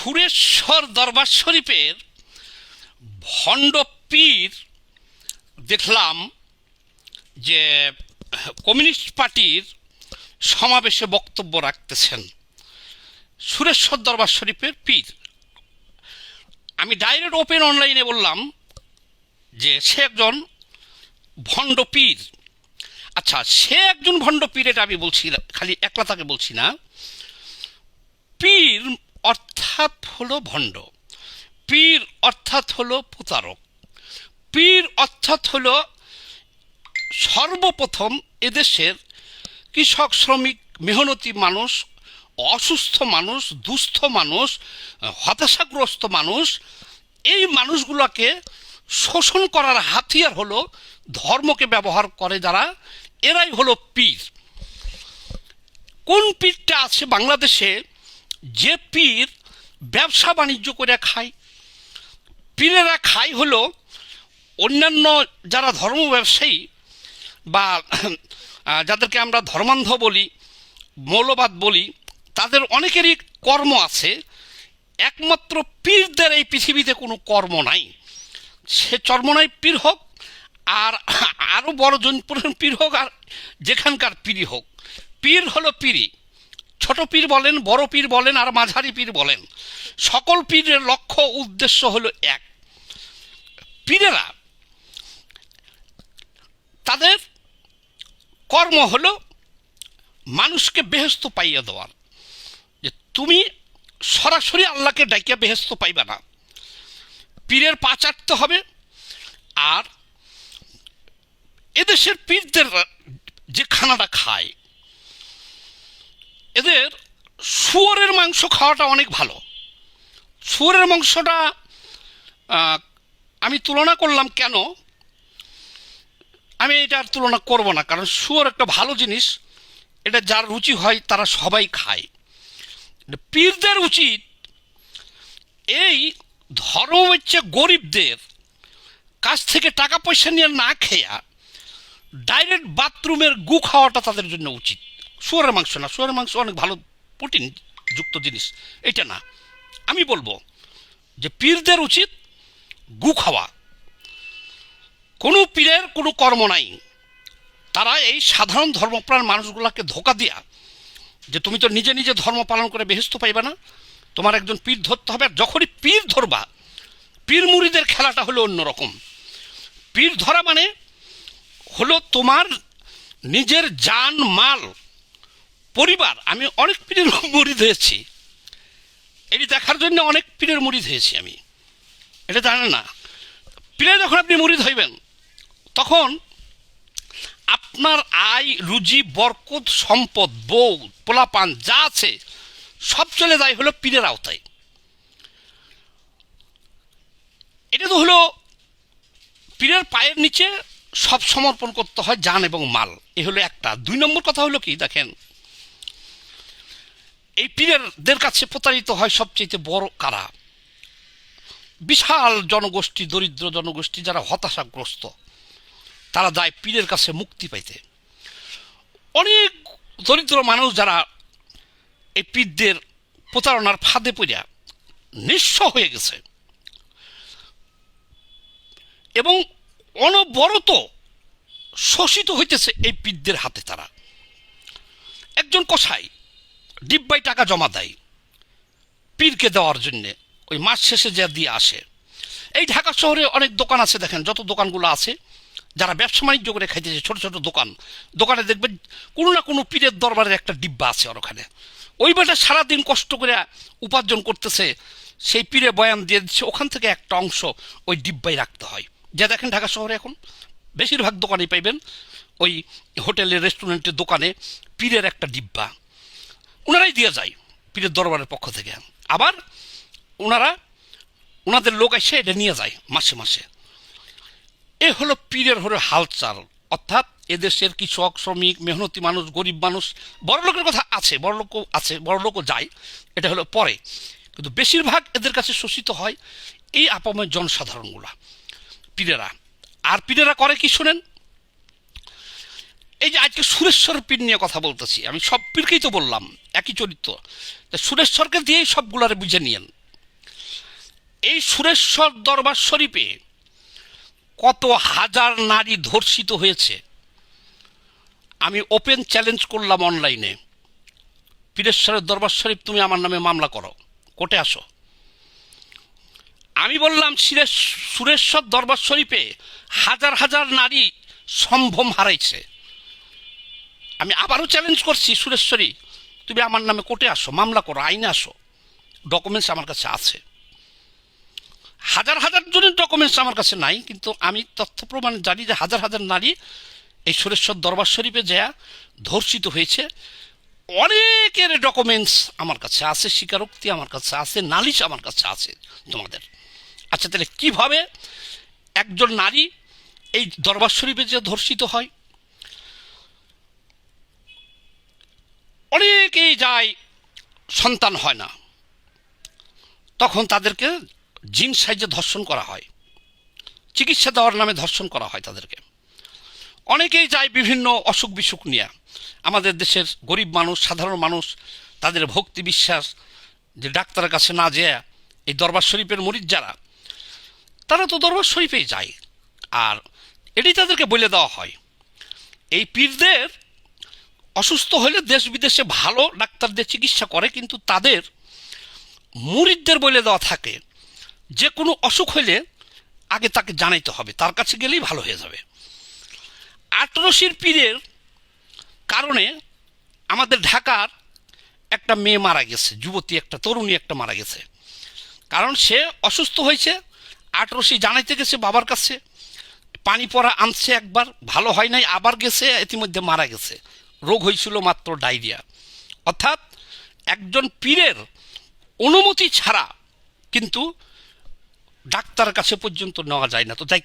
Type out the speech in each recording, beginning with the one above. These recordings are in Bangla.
সুরেশ্বর দরবার শরীফের ভণ্ড পীর দেখলাম যে কমিউনিস্ট পার্টির সমাবেশে বক্তব্য রাখতেছেন সুরেশ্বর দরবার শরীফের পীর। আমি ডাইরেক্ট ওপেন অনলাইনে বললাম যে সে একজন ভণ্ড পীর। আচ্ছা সে একজন ভণ্ড পীর এটা আমি বলছি খালি একলা তাকে বলছি না। পীর অর্থাৎ হলো ভণ্ড। পীর অর্থাৎ হলো প্রতারক। পীর অর্থাৎ হলো সর্বপ্রথম এদেশের কৃষক, শ্রমিক, মেহনতি মানুষ, অসুস্থ মানুষ, দুস্থ মানুষ, হতাশাগ্রস্ত মানুষ, এই মানুষগুলোকে শোষণ করার হাতিয়ার হলো ধর্মকে ব্যবহার করে যারা। এরাই হলো পীর। কোন পীরটা আছে বাংলাদেশে? যে পীর ব্যবসা বাণিজ্য করে খায়। পীরেরা খায় হলো অন্যান্য যারা ধর্ম ব্যবসায়ী বা যাদেরকে আমরা ধর্মান্ধ বলি, মৌলবাদ বলি, তাদের অনেকেরই কর্ম আছে। একমাত্র পীরদের এই পৃথিবীতে কোনো কর্ম নাই। সে চর্মনাই পীর হোক, আর আরও বড় জনপুরের পীর হোক, আর যেখানকার পীরই হোক। পীর হলো পীরই। ছোট পীর বলেন, বড় পীর বলেন, আর মাঝারি পীর বলেন। সকল পীরের লক্ষ্য উদ্দেশ্য হলো এক। পীরেরা তাদের কর্ম হলো মানুষকে বেহেস্ত পাইয়া দেওয়ার। যে তুমি সরাসরি আল্লাহকে ডাইকে বেহেস্ত পাইবে না। পীরের পা চাটতে হবে, আর এদেশের পীরদের যে খানাটা খায় এদের শুয়োরের মাংস খাওয়াটা অনেক ভালো। শুয়োরের মাংসটা আমি তুলনা করলাম কেন? আমি এটার তুলনা করব না, কারণ শুয়োর একটা ভালো জিনিস, এটা যার রুচি হয় তারা সবাই খায়। পীরদের উচিত এই ধর্ম হচ্ছে গরিবদের, কাছ থেকে টাকা পয়সা নিয়ে না খেয়া, ডাইরেক্ট বাথরুমের গু খাওয়াটা তাদের জন্য উচিত। শুয়োরের মাংস না, শুয়োরের মাংস অনেক ভালো প্রোটিন যুক্ত জিনিস। এটা না। আমি বলব যে পীরদের উচিত গু খাওয়া। কোনো পীরের কোনো কর্ম নাই। তারা এই সাধারণ ধর্মপ্রাণ মানুষগুলোকে ধোকা দিয়া যে তুমি তো নিজে নিজে ধর্ম পালন করে বেহেস্ত পাইবে না, তোমার একজন পীর ধরতে হবে। আর যখনই পীর ধরবা, পীর মুড়িদের খেলাটা হলো অন্যরকম পীর ধরা মানে হলো তোমার নিজের জান, মাল পরিবার, আমি অনেক পীরের মুড়ি ধরেছি এটি দেখার জন্য অনেক পীরের মুড়ি হয়েছি আমি। এটা জানেন না? পীরে যখন আপনি মুড়ি ধরবেন তখন আপনার আয়, রুজি, বরকত, সম্পদ, বউ, পোলাপান যা আছে, সব চলে যায় হলো পীরের আওতায়। এটা তো হলো পীরের পায়ের নিচে সব সমর্পণ করতে হয় জান এবং মাল। এ হলো একটা। দুই নম্বর কথা হলো কি? দেখেন এই পীরেরদের কাছে প্রতারিত হয় সবচেয়ে বড় কারা? বিশাল জনগোষ্ঠী, দরিদ্র জনগোষ্ঠী যারা হতাশাগ্রস্ত, তারা যায় পীরের কাছে মুক্তি পাইতে। অনেক দরিদ্র মানুষ যারা এই পীরদের প্রতারণার ফাঁদে পড়িয়া নিঃস্ব হয়ে গেছে। এবং অনবরত শোষিত হইতেছে এই পীরদের হাতে তারা। একজন কষাই ডিব্বাই টাকা জমা দেয়, পীরকে দেওয়ার জন্যে। ওই মাস শেষে যা দিয়ে আসে। এই ঢাকা শহরে অনেক দোকান আছে, দেখেন, যত দোকানগুলো আছে, যারা ব্যবসা বাণিজ্য করে খাইতেছে, ছোট ছোট দোকান। দোকানে দেখবেন, কোনো না কোনো পীরের দরবারের একটা ডিব্বা আছে ওর ওখানে। ওই বেটা সারাদিন কষ্ট করে উপার্জন করতেছে, সেই পীরে বয়ান দিয়ে দিচ্ছে, ওখান থেকে একটা অংশ ওই ডিব্বাই রাখতে হয়। যা দেখেন, ঢাকা শহরে এখন বেশিরভাগ দোকানেই পাইবেন, ওই হোটেলে রেস্টুরেন্টের দোকানে পীরের একটা ডিব্বা। ওনারাই দিয়ে যায় পীরের দরবারের পক্ষ থেকে। আবার ওনারা ওনাদের লোক এসে এটা নিয়ে যায় মাসে মাসে। এ হলো পীরের হলো হালচাল। অর্থাৎ এদেশের কৃষক, শ্রমিক, মেহনতি মানুষ, গরিব মানুষ, বড় লোকের কথা আছে, বড় লোকও আছে, বড় লোকও যায়, এটা হলো পরে। কিন্তু বেশিরভাগ এদের কাছে শোষিত হয় এই আপাময় জনসাধারণগুলা, পীরেরা। আর পীরেরা করে কি শোনেন? এই যে আজকে সুরেশ্বর পীর নিয়ে কথা বলতেছি, আমি সব পীরকেই তো বললাম, একই চরিত্র। সুরেশ্বরকে দিয়েই সবগুলারে বুঝে নিয়েন। এই সুরেশ্বর দরবার শরীফে কত হাজার নারী ধর্ষিত হয়েছে। আমি ওপেন চ্যালেঞ্জ করলাম অনলাইনে, পীরেশ্বরের দরবার শরীফ তুমি আমার নামে মামলা করো, কোর্টে আসো। আমি বললাম সুরেশ্বর দরবার শরীফে হাজার হাজার নারী সম্ভ্রম হারাইছে। আমি আবারও চ্যালেঞ্জ করছি, সুরেশ্বরী, তুমি আমার নামে কোর্টে আসো, মামলা করো, আইনে আসো। ডকুমেন্টস আমার কাছে আছে। হাজার হাজার জনের ডকুমেন্টস আমার কাছে নাই, কিন্তু আমি তথ্য প্রমাণ জানি যে হাজার হাজার নারী এই সুরেশ্বর দরবার শরীফে যা ধর্ষিত হয়েছে। অনেকের ডকুমেন্টস আমার কাছে আছে, স্বীকারোক্তি আমার কাছে আছে, নালিশ আমার কাছে আছে তোমাদের। আচ্ছা তাহলে কীভাবে একজন নারী এই দরবার শরীফে যে ধর্ষিত হয়? অনেকেই যায়, সন্তান হয় না। তখন তাদেরকে জিন সাইজে ধর্ষণ করা হয়। চিকিৎসা দেওয়ার নামে ধর্ষণ করা হয় তাদেরকে। অনেকেই যায় বিভিন্ন অসুখ বিসুখ নিয়ে। আমাদের দেশের গরিব মানুষ, সাধারণ মানুষ, তাদের ভক্তি বিশ্বাস, যে ডাক্তারের কাছে না যেয়ে এই দরবার শরীফের মরিদ যারা, তারা তো দরবার শরীফেই যায়। আর এটি তাদেরকে বলে দেওয়া হয়। এই পীরদের অসুস্থ হলে দেশ বিদেশে ভালো ডাক্তারদের চিকিৎসা করে, কিন্তু তাদের মুরিদদের বলে দেওয়া থাকে, যে কোনো অসুখ হলে আগে তাকে জানাইতে হবে, তার কাছে গেলেই ভালো হয়ে যাবে। আটরশির পীরের কারণে আমাদের ঢাকার একটা মেয়ে মারা গেছে, যুবতী একটা, তরুণী একটা মারা গেছে। কারণ সে অসুস্থ হয়েছে, আটরশি জানাইতে গেছে বাবার কাছে, পানি পড়া আনছে একবার, ভালো হয় নাই, আবার গেছে, ইতিমধ্যে মারা গেছে। রোগ হয়েছিল মাত্র ডায়রিয়া। অর্থাৎ একজন পীরের অনুমতি ছাড়া কিন্তু ডাক্তারের কাছে পর্যন্ত নেওয়া যায় না। তো তাই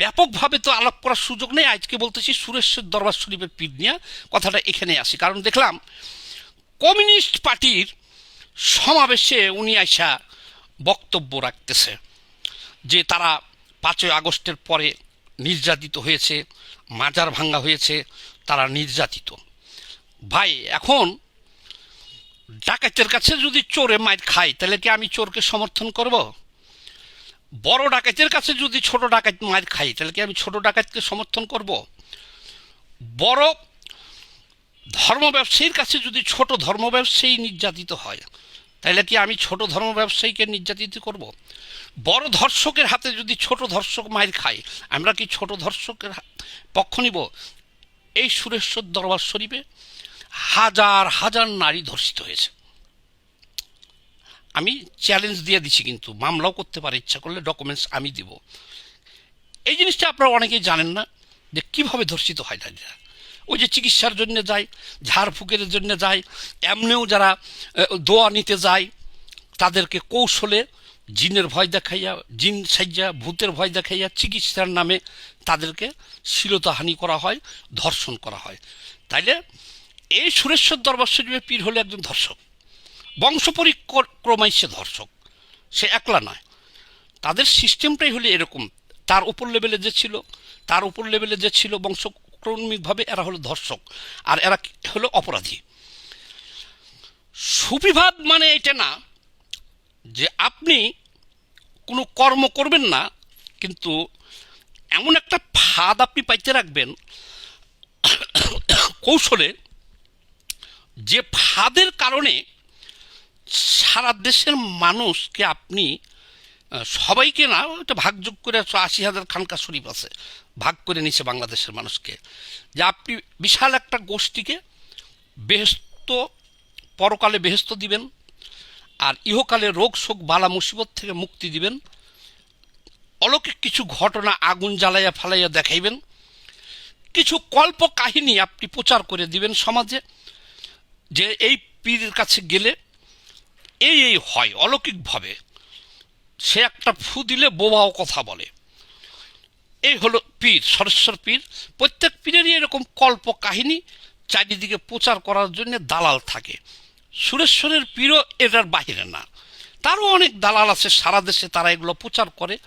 ব্যাপকভাবে তো আলাপ করার সুযোগ নেই। আজকে বলতেছি সুরেশ্বর দরবার শরীফের পীর নিয়ে কথাটা এখানে আসি। কারণ দেখলাম কমিউনিস্ট পার্টির সমাবেশে উনি আইসা বক্তব্য রাখতেছে যে তারা পাঁচই আগস্টের পরে নির্যাতিত হয়েছে, মাজার ভাঙ্গা হয়েছে, তারা নির্যাতিত। ভাই, এখন ডাকাতের কাছে যদি চোরে মাইর খাই, তাহলে কি আমি চোরকে সমর্থন করব? বড় ডাকাতের কাছে যদি ছোট ডাকাত মাইর খাই, তাহলে কি আমি ছোট ডাকাতকে সমর্থন করব? বড় ধর্ম ব্যবসায়ীর কাছে যদি ছোট ধর্ম ব্যবসায়ী নির্যাতিত হয়, তাহলে কি আমি ছোট ধর্ম ব্যবসায়ীকে নির্যাতিত করব? বড় ধর্ষকের হাতে যদি ছোট ধর্ষক মায়ের খাই আমরা কি ছোট ধর্ষকের পক্ষ নিব? এই সুরেশ্বর দরবার শরীফে হাজার হাজার নারী ধর্ষিত হয়েছে। আমি চ্যালেঞ্জ দিয়ে দিছি কিন্তু, মামলাও করতে পারে, ইচ্ছা করলে ডকুমেন্টস আমি দিব। এই জিনিসটা আপনারা অনেকেই জানেন না, যে কীভাবে ধর্ষিত হয় নারীরা। ওই যে চিকিৎসার জন্য যায় ঝাড়ফুঁকের জন্য যায়, এমনিও যারা দোয়া নিতে যায়, তাদেরকে কৌশলে জিনের ভয় দেখাইয়া, জিন সাইজা ভূতের ভয় দেখাইয়া চিকিৎসার নামে তাদেরকে শ্লীলতাহানি করা হয়, ধর্ষণ করা হয়। তাইলে এই সুরেশ্বর দরবার শরীফের পীর হলে একজন ধর্ষক। বংশ পরিক্রমায় সে ধর্ষক। সে একলা নয়। তাদের সিস্টেমটাই হলে এরকম। তার উপর লেভেলে যে ছিল, তার উপর লেভেলে যে ছিল বংশক্রমিকভাবে এরা হলো ধর্ষক। আর এরা হলো অপরাধী। সুবিভাদ মানে এটা না যে আপনি কোনো কর্ম করবেন না, কিন্তু এমন একটা ফাঁদ আপনি পাইতে রাখবেন কৌশলে যে ফাঁদের কারণে সারা দেশের মানুষকে আপনি সবাইকে না এটা ভাগযোগ করে আশি হাজার খানকা শরীফ আছে, ভাগ করে নিছে বাংলাদেশের মানুষকে। যে আপনি বিশাল একটা গোষ্ঠীকে বেহেস্ত, পরকালে বেহেস্ত দিবেন, আর ইহকালে রোগ শোক বালা মুসিবত থেকে মুক্তি দিবেন, অলৌকিক কিছু ঘটনা আগুন জ্বালাইয়া ফালাইয়া দেখাইবেন, কিছু কল্প কাহিনী আপনি প্রচার করে দিবেন সমাজে যে এই পীরের কাছে গেলে এই এই হয় অলৌকিকভাবে। সে একটা ফু দিলে বোবাও কথা বলে। এই হলো পীর, সরেশ্বর পীর। প্রত্যেক পীরেরই এরকম কল্প কাহিনী চারিদিকে প্রচার করার জন্য দালাল থাকে। সুরেশ্বরের পীরও এটার বাহিরে না। তারও অনেক দালাল আছে, সারা দেশে তারা এগুলো প্রচার করে।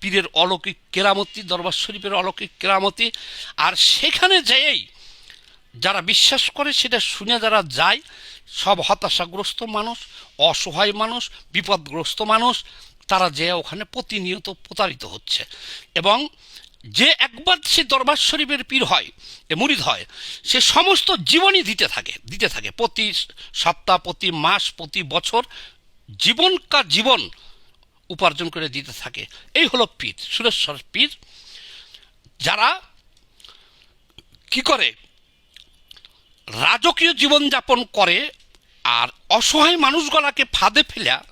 পীরের অলৌকিক কেরামতি, দরবার শরীফের অলৌকিক কেরামতি। আর সেখানে যেয়েই যারা বিশ্বাস করে সেটা শুনে যারা যায়, সব হতাশাগ্রস্ত মানুষ, অসহায় মানুষ, বিপদগ্রস্ত মানুষ, তারা যে ওখানে প্রতিনিয়ত প্রতারিত হচ্ছে। এবং যে একবার সে দরবার শরীফের পীর হয়, এ মুরিদ হয়, সে সমস্ত জীবনই দিতে থাকে দিতে থাকে। প্রতি সপ্তাহ, প্রতি মাস, প্রতি বছর জীবনকার জীবন উপার্জন করে দিতে থাকে। এই হলো পীর সুরেশ্বর পীর। যারা কি করে? রাজকীয় জীবনযাপন করে আর অসহায় মানুষগুলাকে ফাঁদে ফেলা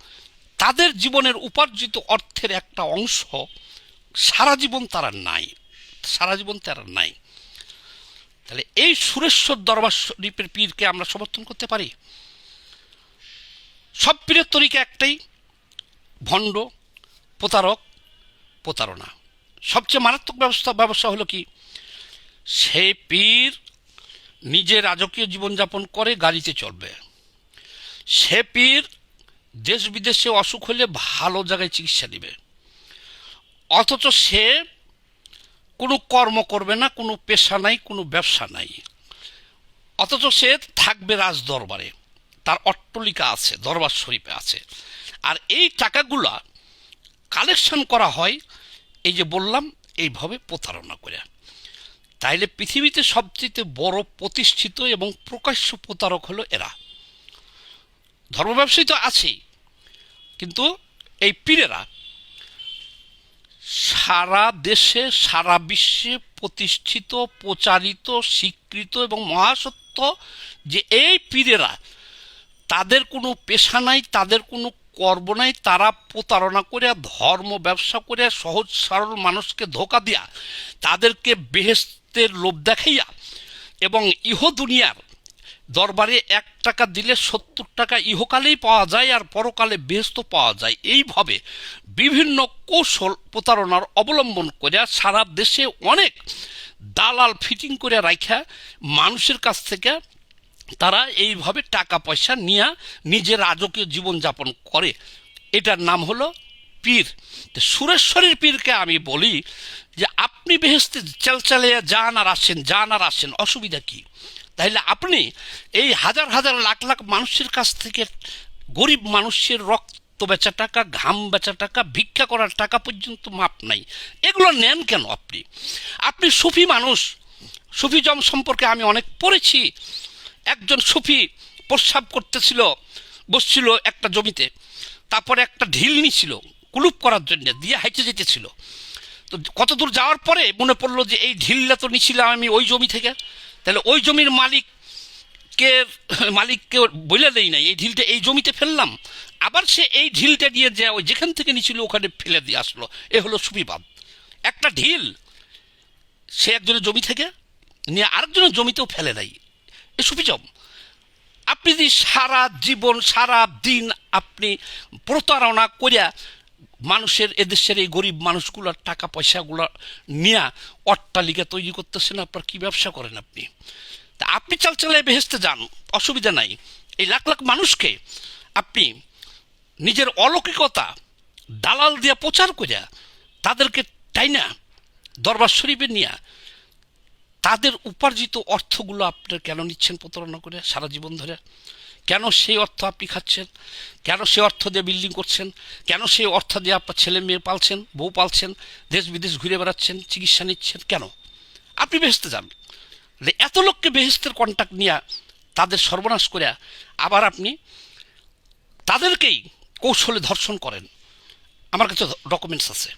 তাদের জীবনের উপার্জিত অর্থের একটা অংশ সারা জীবন তারা নাই। সারা জীবন তারা নাই। তাহলে এই সুরেশ্বর দরবার শরীফের পীরকে আমরা সমর্থন করতে পারি? সব পীরের তরিকা একটাই, ভণ্ড, প্রতারক, প্রতারণা। সবচেয়ে মারাত্মক ব্যবস্থা ব্যবসা হলো কি? সে পীর নিজে রাজকীয় জীবনযাপন করে গাড়িতে চলবে। সে পীর দেশ বিদেশে অসুখ হলে ভালো জায়গায় চিকিৎসা দিবে অথচ সে কোনো কর্ম করবে না, কোনো পেশা নাই, কোনো ব্যবসা নাই। অথচ সে থাকবে রাজ দরবারে তার অট্টলিকা আছে, দরবার শরীফে আছে। আর এই টাকাগুলা কালেকশন করা হয়, এই যে বললাম, এইভাবে প্রতারণা করে। তাইলে পৃথিবীতে সবচেয়ে বড় প্রতিষ্ঠিত এবং প্রকাশ্য প্রতারক হলো এরা। ধর্ম ব্যবসায়ী তো আছেই, কিন্তু এই পীরেরা সারা দেশে, সারা বিশ্বে প্রতিষ্ঠিত, প্রচারিত, স্বীকৃত এবং মহাসত্য যে এই পীরেরা, তাদের কোনো পেশা নাই, তাদের কোনো কর্ম নাই, তারা প্রতারণা করে ধর্ম ব্যবসা করে, সহজ সরল মানুষকে ধোকা দিয়া তাদেরকে বেহেস্তের লোভ দেখাইয়া এবং ইহ দুনিয়ার দরবারে এক টাকা দিলে সত্তর টাকা ইহকালেই পাওয়া যায় আর পরকালে বেহস্ত পাওয়া যায়। এইভাবে বিভিন্ন কৌশল প্রতারণার অবলম্বন করে সারা দেশে অনেক দালাল ফিটিং করে রাখা মানুষের কাছ থেকে তারা এইভাবে টাকা পয়সা নিয়ে নিজের রাজকীয় জীবনযাপন করে। এটার নাম হলো পীর। সুরেশ্বরীর পীরকে আমি বলি যে আপনি বেহেস্তে চালচালিয়ে যান আর আসেন, যান আর আসেন, অসুবিধা কী? তাহলে আপনি এই হাজার হাজার লাখ লাখ মানুষের কাছ থেকে গরিব মানুষের রক্ত বেচা টাকা, ঘাম বেচা টাকা, ভিক্ষা করার টাকা পর্যন্ত মাপ নাই। এগুলো নেন কেন আপনি? আপনি সুফি মানুষ। সুফিজম সম্পর্কে আমি অনেক পড়েছি। একজন সুফি প্রস্রাব করতেছিল, বসছিল একটা জমিতে, তারপরে একটা ঢিল নিছিল, কুলুপ করার জন্য, দিয়ে হাইটে যেতেছিল। তো কত দূর যাওয়ার পরে মনে পড়ল যে এই ঢিলটা তো নিছিলাম আমি ওই জমি থেকে। তাহলে ওই জমির মালিককে মালিককে বলে দেই নাই, এই ঢিলটা এই জমিতে ফেললাম। আবার সে এই ঢিলটা দিয়ে যে ওই যেখান থেকে নিছিল ওখানে ফেলে দিয়ে আসলো। এ হলো সুবিবাদ। একটা ঢিল সে একজনের জমি থেকে নিয়ে আরেকজনের জমিতেও ফেলে দেয়। এ সুবিজম। আপনি যদি সারা জীবন, সারা দিন আপনি প্রতারণা করিয়া মানুষের, এদেশের এই গরিব মানুষগুলোর টাকা পয়সাগুলো নিয়ে অট্টালিকা তৈরি করতেছেন, আপনার কি ব্যবসা করেন আপনি? তা আপনি চাল চালায় বেহেস্তে যান, অসুবিধা নাই। এই লাখ লাখ মানুষকে আপনি নিজের অলৌকিকতা দালাল দিয়া প্রচার করিয়া তাদেরকে টাইনা দরবার শরীফে নিয়ে তাদের উপার্জিত অর্থগুলো আপনার কেন নিচ্ছেন প্রতারণা করে সারা জীবন ধরে? কেন সেই অর্থ আপনি খাচ্ছেন? কেন সেই অর্থ দিয়ে বিল্ডিং করছেন? কেন সেই অর্থ দিয়ে আপনার ছেলে মেয়ে পালছেন, বউ পালছেন, দেশ বিদেশ ঘুরে বেড়াচ্ছেন, চিকিৎসা নিচ্ছেন, কেন? আপনি বেহেস্তে যান। এত লোককে বেহেস্তের কন্ট্যাক্ট নিয়ে তাদের সর্বনাশ করে আবার আপনি তাদেরকেই কৌশলে ধর্ষণ করেন। আমার কাছে ডকুমেন্টস আছে।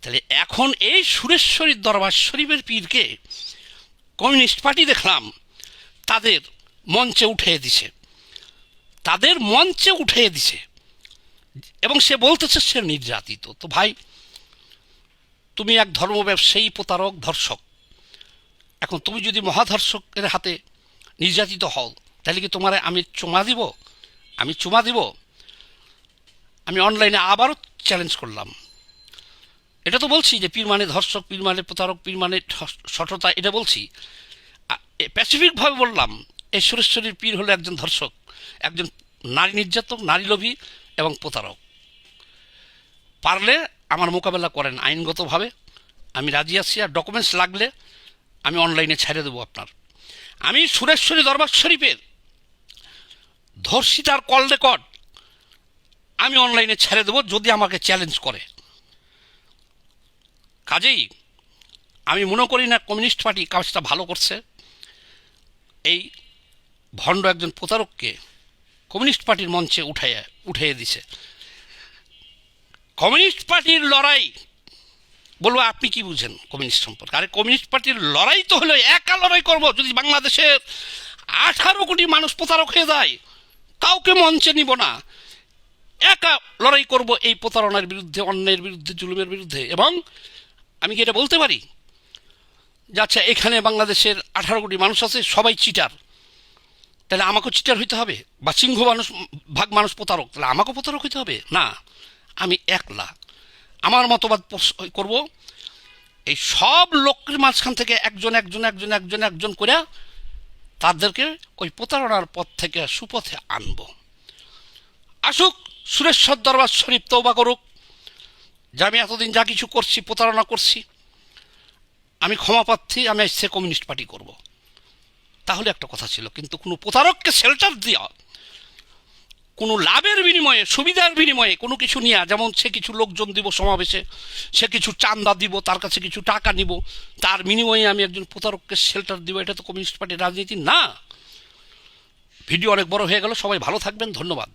তাহলে এখন এই সুরেশ্বরীর দরবার শরীফের পীরকে কমিউনিস্ট পার্টি দেখলাম, তাদের মঞ্চে উঠিয়ে দিছে। তাদের মঞ্চে উঠিয়ে দিছে। এবং সে বলতেছে, সে নির্যাতিত। তো ভাই, তুমি এক ধর্ম ব্যবসায়ী, প্রতারক, ধর্ষক। এখন তুমি যদি মহাধর্ষকের হাতে নির্যাতিত হও, তাহলে কি তোমার আমি চুমা দিব? আমি চুমা দিব? আমি অনলাইনে আবারও চ্যালেঞ্জ করলাম। এটা তো বলছি যে পীর মানে ধর্ষক, পীর মানে প্রতারক, পীর মানে সঠতা, এটা বলছি। প্যাসিফিকভাবে বললাম, এই সুরেশ্বরীর পীর হলো একজন ধর্ষক। একজন নারী নির্যাতক, নারী লোভী এবং প্রতারক। পারলে আমার মোকাবেলা করেন আইনগতভাবে। আমি রাজি আছি আর ডকুমেন্টস লাগলে আমি অনলাইনে ছেড়ে দেবো আপনার। আমি সুরেশ্বরী দরবার শরীফের ধর্ষিতার কল রেকর্ড আমি অনলাইনে ছেড়ে দেবো যদি আমাকে চ্যালেঞ্জ করে। কাজেই আমি মনে করি না কমিউনিস্ট পার্টি কাজটা ভালো করছে। এই ভণ্ড একজন প্রতারককে কমিউনিস্ট পার্টির মঞ্চে উঠাইয়া উঠিয়ে দিছে। কমিউনিস্ট পার্টির লড়াই বলব আপনি কি বুঝেন কমিউনিস্ট সম্পর্কে? আরে, কমিউনিস্ট পার্টির লড়াই তো হলো একা লড়াই করব, যদি বাংলাদেশের আঠারো কোটি মানুষ প্রতারক হয়ে যায়, কাউকে মঞ্চে নিব না। একা লড়াই করব এই প্রতারণার বিরুদ্ধে, অন্যায়ের বিরুদ্ধে, জুলুমের বিরুদ্ধে, এবং আমি কি এটা বলতে পারি? যে আচ্ছা এখানে বাংলাদেশের আঠারো কোটি মানুষ আছে, সবাই চিটার তাহলে আমাকেও চিটার হইতে হবে? বা সিংহ মানুষ, ভাগ মানুষ প্রতারক, তাহলে আমাকেও প্রতারক হইতে হবে? না, আমি একলা। আমার মতবাদ করব, এই সব লোকের মাঝখান থেকে একজন একজন একজন একজন একজন করে তাদেরকে ওই প্রতারণার পথ থেকে সুপথে আনব। আসুক, সুরেশ্বর দরবার শরীফ তৌবা করুক। যে আমি এতদিন যা কিছু করছি, প্রতারণা করছি, আমি ক্ষমা পাচ্ছি আমি সে কমিউনিস্ট পার্টি করব। তাহলে একটা কথা ছিল, কিন্তু কোনো প্রতারককে শেল্টার দেওয়া কোনো লাভের বিনিময়ে, সুবিধার বিনিময়ে কোনো কিছু নেওয়া যেমন সে কিছু লোকজন দিব সমাবেশে, সে কিছু চান্দা দিব, তার কাছে কিছু টাকা নিব, তার বিনিময়ে আমি একজন প্রতারককে শেল্টার দিব, এটা তো কমিউনিস্ট পার্টির রাজনীতি না। ভিডিও অনেক বড় হয়ে গেল, সবাই ভালো থাকবেন, ধন্যবাদ।